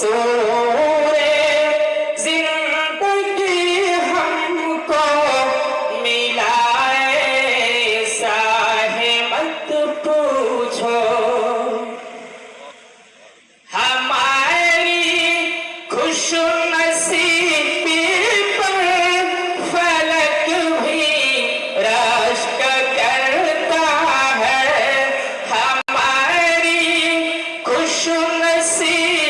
सूरे ज़िंदगी हमको मिलाए साहे मत पूछो। हमारी खुश नसीबी पर फलक भी राष्ट्र करता है। हमारी खुश नसीबी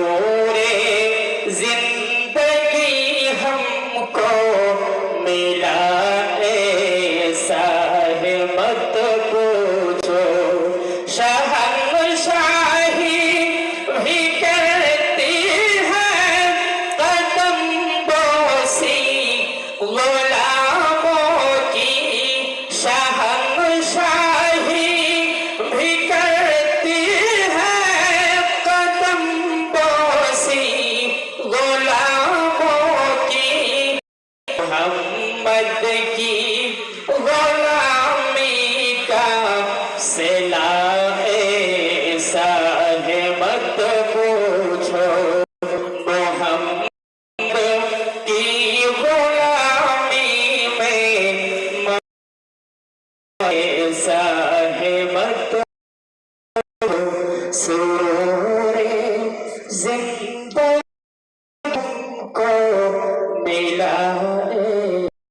मोहम्मद की गुलामी का सिला ऐसा है मत पूछो मोहम्मद की गुलामी में ऐसा है मत पूछो